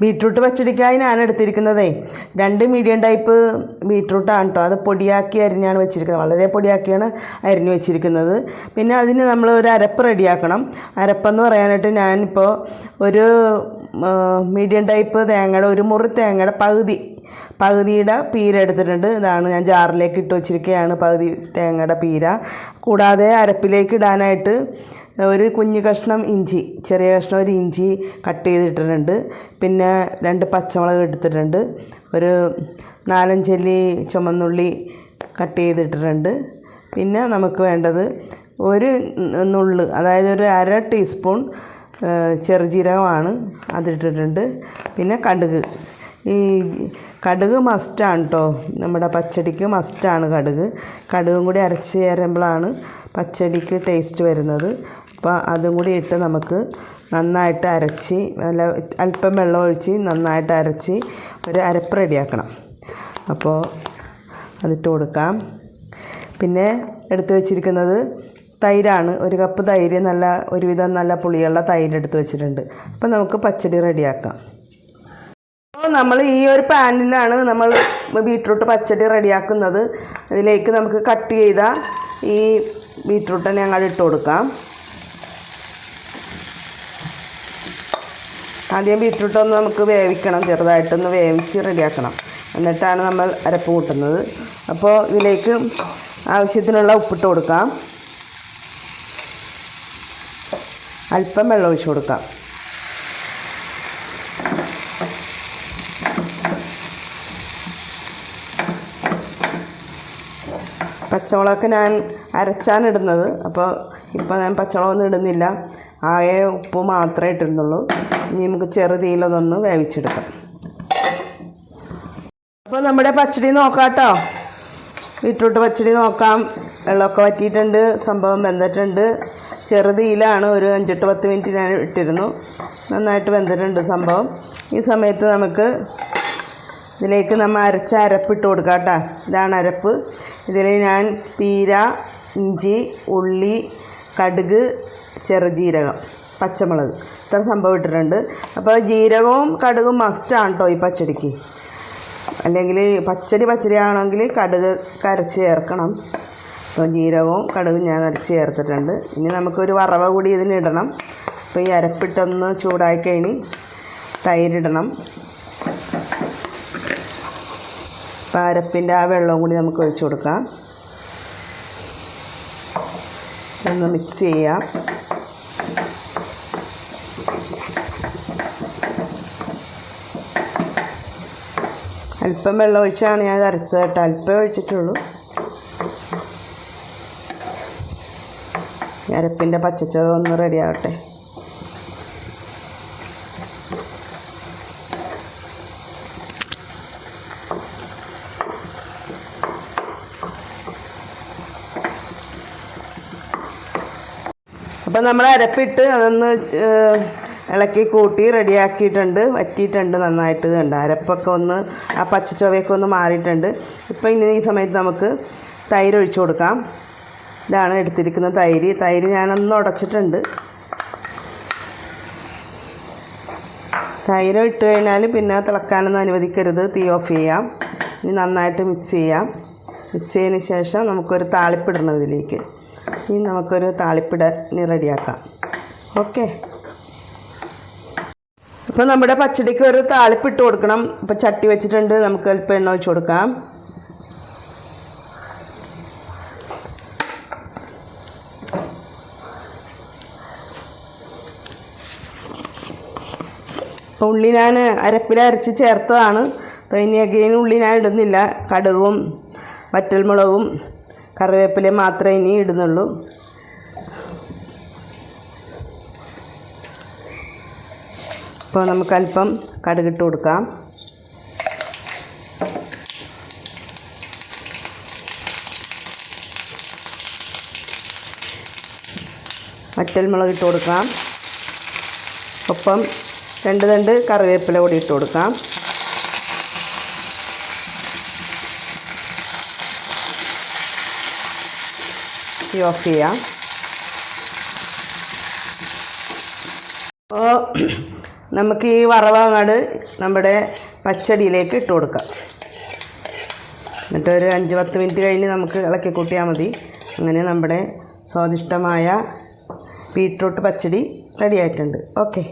Beetroot പച്ചടിക്കായി ഞാൻ എടുത്തിരിക്കുന്നതേ രണ്ട് medium type ബീട്രൂട്ടാണ് കേട്ടോ അത് പൊടിയാക്കി അരിഞ്ഞാണ് വെച്ചിരിക്കുന്നത്. വളരെ പൊടിയാക്കിയാണ് അരിഞ്ഞ് വെച്ചിരിക്കുന്നത്. പിന്നെ അതിന് നമ്മൾ ഒരു അരപ്പ് റെഡിയാക്കണം. അരപ്പെന്ന് പറയാനായിട്ട് ഞാനിപ്പോൾ ഒരു മീഡിയം ടൈപ്പ് തേങ്ങയുടെ ഒരു മുറി തേങ്ങയുടെ പകുതി പകുതിയുടെ പീര എടുത്തിട്ടുണ്ട്. ഇതാണ് ഞാൻ ജാറിലേക്ക് ഇട്ട് വെച്ചിരിക്കുകയാണ് പകുതി തേങ്ങയുടെ പീര. കൂടാതെ അരപ്പിലേക്ക് ഇടാനായിട്ട് ഒരു കുഞ്ഞു കഷ്ണം ഇഞ്ചി ചെറിയ കഷ്ണം ഒരു ഇഞ്ചി കട്ട് ചെയ്തിട്ടിട്ടുണ്ട്. പിന്നെ രണ്ട് പച്ചമുളക് എടുത്തിട്ടുണ്ട്. ഒരു നാലഞ്ചല്ലി ചുമന്നുള്ളി കട്ട് ചെയ്തിട്ടിട്ടുണ്ട്. പിന്നെ നമുക്ക് വേണ്ടത് ഒരു നുള്ള് അതായത് ഒരു അര ടീസ്പൂൺ ചെറുജീരകമാണ് അതിട്ടിട്ടുണ്ട്. പിന്നെ കടുക്. ഈ കടുക് മസ്റ്റാണ് കേട്ടോ നമ്മുടെ പച്ചടിക്ക് മസ്റ്റാണ് കടുക്. കടുകും കൂടി അരച്ച് ചേരുമ്പോഴാണ് പച്ചടിക്ക് ടേസ്റ്റ് വരുന്നത്. അപ്പോൾ അതും കൂടി ഇട്ട് നമുക്ക് നന്നായിട്ട് അരച്ച് നല്ല അല്പം വെള്ളം ഒഴിച്ച് നന്നായിട്ട് അരച്ച് ഒരു അരപ്പ് റെഡിയാക്കണം. അപ്പോൾ അതിട്ട് കൊടുക്കാം. പിന്നെ എടുത്തു വച്ചിരിക്കുന്നത് തൈരാണ്. ഒരു കപ്പ് തൈര് നല്ല ഒരുവിധം നല്ല പുളിയുള്ള തൈര് എടുത്ത് വെച്ചിട്ടുണ്ട്. അപ്പോൾ നമുക്ക് പച്ചടി റെഡിയാക്കാം. അപ്പോൾ നമ്മൾ ഈ ഒരു പാനിലാണ് നമ്മൾ ബീട്രൂട്ട് പച്ചടി റെഡിയാക്കുന്നത്. അതിലേക്ക് നമുക്ക് കട്ട് ചെയ്ത ഈ ബീട്രൂട്ട് ഞങ്ങൾ ഇട്ട് കൊടുക്കാം. ആദ്യം ബീട്രൂട്ട് ഒന്ന് നമുക്ക് വേവിക്കണം ചെറുതായിട്ടൊന്ന് വേവിച്ച് റെഡിയാക്കണം. എന്നിട്ടാണ് നമ്മൾ അരപ്പ് കൂട്ടുന്നത്. അപ്പോൾ ഇതിലേക്ക് ആവശ്യത്തിനുള്ള ഉപ്പിട്ട് കൊടുക്കാം. അല്പം വെള്ളം ഒഴിച്ച് കൊടുക്കാം. പച്ചമുളകൊക്കെ ഞാൻ അരച്ചാണ് ഇടുന്നത്. അപ്പോൾ ഇപ്പോൾ ഞാൻ പച്ചമുളകൊന്നും ഇടുന്നില്ല. ആകെ ഉപ്പ് മാത്രമേ ഇട്ടിരുന്നുള്ളൂ. ഇനി നമുക്ക് ചെറുതീയിലതൊന്ന് വേവിച്ചെടുക്കാം. അപ്പോൾ നമ്മുടെ പച്ചടി നോക്കാം കേട്ടോ ബീട്രൂട്ട് പച്ചടി നോക്കാം. വെള്ളമൊക്കെ വറ്റിയിട്ടുണ്ട്. സംഭവം വെന്തിട്ടുണ്ട്. ചെറുതീയിലാണ് ഒരു അഞ്ചെട്ട് പത്ത് മിനിറ്റ് ഞാൻ ഇട്ടിരുന്നു. നന്നായിട്ട് വെന്തിട്ടുണ്ട് സംഭവം. ഈ സമയത്ത് നമുക്ക് ഇതിലേക്ക് നമ്മൾ അരച്ച അരപ്പിട്ട് കൊടുക്കാം കേട്ടോ. ഇതാണ് അരപ്പ്. ഇതിൽ ഞാൻ പീര ഇഞ്ചി ഉള്ളി കടുക് ചെറുജീരകം പച്ചമുളക്. ഇത്ര സംഭവം ഇട്ടിട്ടുണ്ട്. അപ്പോൾ ജീരകവും കടുകും മസ്റ്റാണ് കേട്ടോ ഈ പച്ചടിക്ക്. അല്ലെങ്കിൽ പച്ചടി പച്ചടി ആണെങ്കിൽ കടുക് കരച്ച് ചേർക്കണം. അപ്പോൾ ജീരകവും കടുകും ഞാൻ അരച്ച് ചേർത്തിട്ടുണ്ട്. ഇനി നമുക്കൊരു വറവ കൂടി ഇതിനിടണം അപ്പോൾ ഈ അരപ്പിട്ടൊന്ന് ചൂടായി കഴിഞ്ഞ് തൈരിടണം അപ്പോൾ അരപ്പിന്റെ ആ വെള്ളവും കൂടി നമുക്ക് ഒഴിച്ചു കൊടുക്കാം. ഒന്ന് മിക്സ് ചെയ്യാം. അല്പം വെള്ളം ഒഴിച്ചാണ് ഞാൻ അരച്ചത് കേട്ടോ. അല്പം ഒഴിച്ചിട്ടുള്ളൂ. അരപ്പിന്റെ പച്ചച്ചത് ഒന്ന് റെഡി അപ്പം നമ്മൾ അരപ്പിട്ട് അതൊന്ന് ഇളക്കി കൂട്ടി റെഡിയാക്കിയിട്ടുണ്ട്. വറ്റിയിട്ടുണ്ട് നന്നായിട്ട് കണ്ട? അരപ്പൊക്കെ ഒന്ന് ആ പച്ചച്ചുവയൊക്കെ ഒന്ന് മാറിയിട്ടുണ്ട്. ഇപ്പം ഇനി ഈ സമയത്ത് നമുക്ക് തൈര് ഒഴിച്ചു കൊടുക്കാം. ഇതാണ് എടുത്തിരിക്കുന്ന തൈര്. തൈര് ഞാനൊന്ന് ഉടച്ചിട്ടുണ്ട്. തൈര് ഇട്ട് കഴിഞ്ഞാൽ പിന്നെ തിളക്കാനൊന്നും അനുവദിക്കരുത്. തീ ഓഫ് ചെയ്യാം. ഇനി നന്നായിട്ട് മിക്സ് ചെയ്യാം. മിക്സ് ചെയ്തതിന് ശേഷം നമുക്കൊരു താളിപ്പിടണം ഇതിലേക്ക്. ഇനി നമുക്കൊരു താളിപ്പിട ഇനി റെഡിയാക്കാം. ഓക്കെ. അപ്പോൾ നമ്മുടെ പച്ചടിക്ക് ഒരു താളിപ്പിട്ട് കൊടുക്കണം. ഇപ്പോൾ ചട്ടി വെച്ചിട്ടുണ്ട്. നമുക്ക് അല്പം എണ്ണ ഒഴിച്ച് കൊടുക്കാം. അപ്പോൾ ഉള്ളി ഞാൻ അരപ്പിൽ അരച്ച് ചേർത്തതാണ്. അപ്പോൾ ഇനി അഗെയിൻ ഉള്ളി ഞാൻ ഇടുന്നില്ല. കടുകും വറ്റൽമുളകും കറിവേപ്പിലയും മാത്രമേ ഇനി ഇടുന്നുള്ളൂ. അപ്പോൾ നമുക്ക് അല്പം കടുകിട്ട് കൊടുക്കാം. വറ്റൽമുളക് ഇട്ട് കൊടുക്കാം. ഒപ്പം രണ്ട് രണ്ട് കറിവേപ്പില കൂടി ഇട്ട് കൊടുക്കാം. തീ ഓഫ് ചെയ്യാം. അപ്പോൾ നമുക്ക് ഈ വറവങ്ങാട് നമ്മുടെ പച്ചടിയിലേക്ക് ഇട്ട് കൊടുക്കാം. എന്നിട്ട് ഒരു അഞ്ച് പത്ത് മിനിറ്റ് കഴിഞ്ഞ് നമുക്ക് ഇളക്കി കൂട്ടിയാൽ മതി. അങ്ങനെ നമ്മുടെ സ്വാദിഷ്ടമായ ബീട്രൂട്ട് പച്ചടി റെഡി ആയിട്ടുണ്ട്. ഓക്കെ.